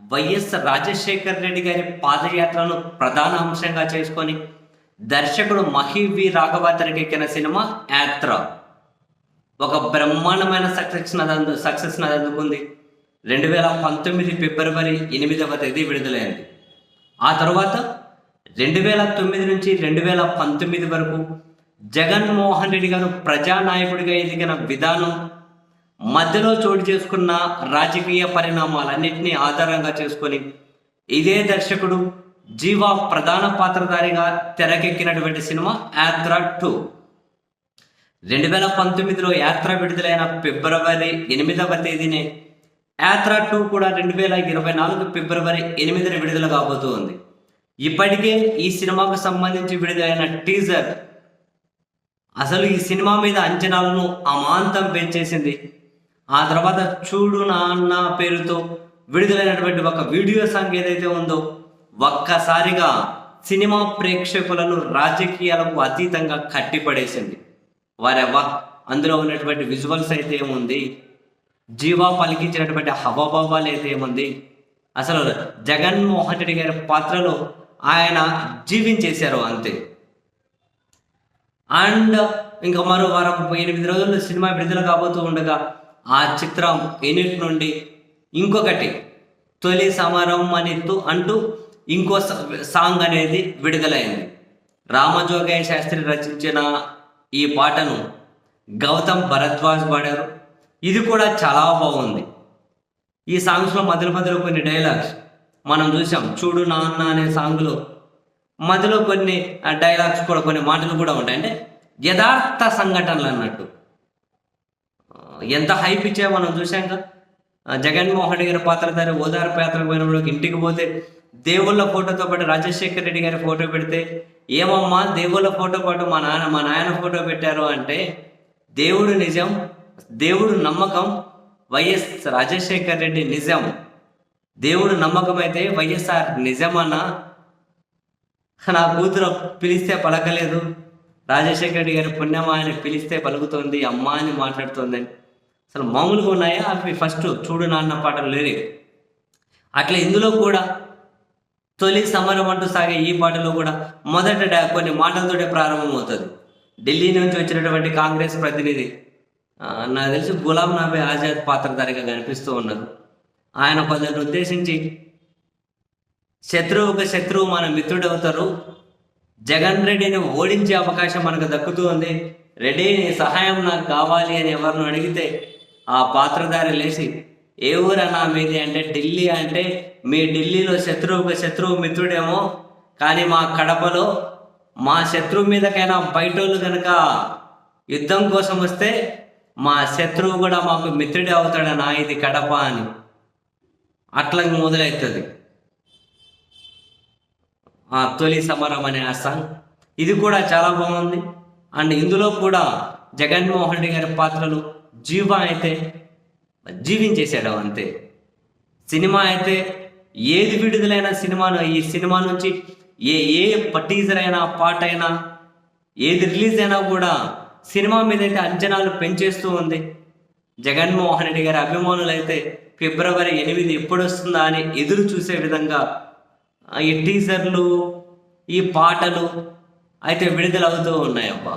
YS Rajasekhar Reddy గారి పాదయాత్రను ప్రధాన అంశంగా చేసుకొని దర్శకుడు మహివి రాఘవ తెరకెక్కిన సినిమా యాత్ర. ఒక బ్రహ్మాండమైన సక్సెస్ నదందు సక్సెస్ అందుకుంది రెండు వేల పంతొమ్మిది ఫిబ్రవరి ఎనిమిదవ తేదీ విడుదలైంది. ఆ తర్వాత రెండు వేల తొమ్మిది నుంచి రెండు వేల పంతొమ్మిది వరకు జగన్మోహన్ రెడ్డి గారు ప్రజానాయకుడిగా ఎదిగిన విధానం మధ్యలో చోటు చేసుకున్న రాజకీయ పరిణామాలన్నింటినీ ఆధారంగా చేసుకొని ఇదే దర్శకుడు జీవా ప్రధాన పాత్రధారిగా తెరకెక్కినటువంటి సినిమా యాత్ర టూ. రెండు వేల పంతొమ్మిదిలో యాత్ర విడుదలైన ఫిబ్రవరి ఎనిమిదవ తేదీనే యాత్ర టూ కూడా రెండు వేల ఇరవై నాలుగు ఫిబ్రవరి ఎనిమిదిన విడుదల కాబోతోంది. ఇప్పటికే ఈ సినిమాకు సంబంధించి విడుదలైన టీజర్ అసలు ఈ సినిమా మీద అంచనాలను అమాంతం పెంచేసింది ఆ తర్వాత చూడు నాన్న పేరుతో విడుదలైనటువంటి ఒక వీడియో సాంగ్ ఏదైతే ఉందో ఒక్కసారిగా సినిమా ప్రేక్షకులను రాజకీయాలకు అతీతంగా కట్టిపడేసింది. వారెవ్వా అందులో ఉన్నటువంటి విజువల్స్ అయితే ఏముంది? జీవా పలికించినటువంటి హవభావాలు అయితే ఏముంది? అసలు జగన్మోహన్ రెడ్డి గారి పాత్రలో ఆయన జీవించేశారు అంతే. అండ్ ఇంకా మరో వారం ఎనిమిది రోజుల్లో సినిమా విడుదల కాబోతూ ఉండగా ఆ చిత్రం యూనిట్ నుండి ఇంకొకటి తొలి సమరం అని అంటూ ఇంకో సాంగ్ అనేది విడుదలైంది. రామజోగయ్య శాస్త్రి రచించిన ఈ పాటను గౌతమ్ భరద్వాజ్ పాడారు. ఇది కూడా చాలా బాగుంది. ఈ సాంగ్స్లో మధ్యలో మధ్యలో కొన్ని డైలాగ్స్ మనం చూసాం. చూడు నాన్న అనే సాంగ్లో మధ్యలో కొన్ని డైలాగ్స్ కూడా కొన్ని మాటలు కూడా ఉంటాయి. అంటే యథార్థ సంఘటనలు అన్నట్టు. ఎంత హైప్ ఇచ్చా మనం చూసాం కదా. జగన్మోహన్ రెడ్డి గారి పాత్రధారి ఓదార్పు పాత్ర పోయినప్పుడు ఇంటికి పోతే దేవుళ్ళ ఫోటోతో పాటు రాజశేఖర్ రెడ్డి గారి ఫోటో పెడితే ఏమమ్మా దేవుళ్ళ ఫోటో పాటు మా నాన్న మా నాయన ఫోటో పెట్టారు అంటే దేవుడు నిజం దేవుడు నమ్మకం వైఎస్ రాజశేఖర్ రెడ్డి నిజం. దేవుడు నమ్మకం అయితే వైఎస్ఆర్ నిజమన్నా నా కూతురు పిలిస్తే పలకలేదు. రాజశేఖర రెడ్డి గారి పుణ్యమా అని పిలిస్తే పలుకుతోంది అమ్మ అని మాట్లాడుతోంది అసలు మామూలుగా ఉన్నాయా? అవి ఫస్ట్ చూడు నాన్న పాటలు లేరే అట్లా ఇందులో కూడా తొలి సమరం అంటూ సాగే ఈ పాటలో కూడా మొదట కొన్ని మాటలతోటే ప్రారంభమవుతుంది. ఢిల్లీ నుంచి వచ్చినటువంటి కాంగ్రెస్ ప్రతినిధి నాకు తెలిసి గులాం నబీ ఆజాద్ పాత్రధారిగా కనిపిస్తూ ఉన్నారు ఆయన కొందరిని ఉద్దేశించి శత్రువుకు శత్రువు మన మిత్రుడు అవుతారు. జగన్ రెడ్డిని ఓడించే అవకాశం మనకు దక్కుతూ ఉంది. రెడ్డి సహాయం నాకు కావాలి అని ఎవరిని అడిగితే ఆ పాత్రధారి లేచి ఏ ఊరన్నా మీది అంటే ఢిల్లీ అంటే మీ ఢిల్లీలో శత్రువుకు శత్రువు మిత్రుడేమో కానీ మా కడపలో మా శత్రువు మీదకైనా బయటోళ్ళు కనుక యుద్ధం కోసం వస్తే మా శత్రువు కూడా మాకు మిత్రుడే అవుతాడనా ఇది కడప అని అట్లా మొదలవుతుంది ఆ తొలి సమరం అనే ఆ సాంగ్. ఇది కూడా చాలా బాగుంది. అండ్ ఇందులో కూడా జగన్మోహన్ రెడ్డి గారి పాత్రలు జీవ అయితే జీవించేశాడు అంతే. సినిమా అయితే ఏది విడుదలైన సినిమాను ఈ సినిమా నుంచి ఏ ఏ టీజర్ అయినా పాట అయినా ఏది రిలీజ్ అయినా కూడా సినిమా మీద అయితే అంచనాలు పెంచేస్తూ ఉంది. జగన్మోహన్ రెడ్డి గారి అభిమానులు అయితే ఫిబ్రవరి ఎనిమిది ఎప్పుడు వస్తుందా అని ఎదురు చూసే విధంగా ఈ టీజర్లు ఈ పాటలు అయితే విడుదలవుతూ ఉన్నాయబ్బా.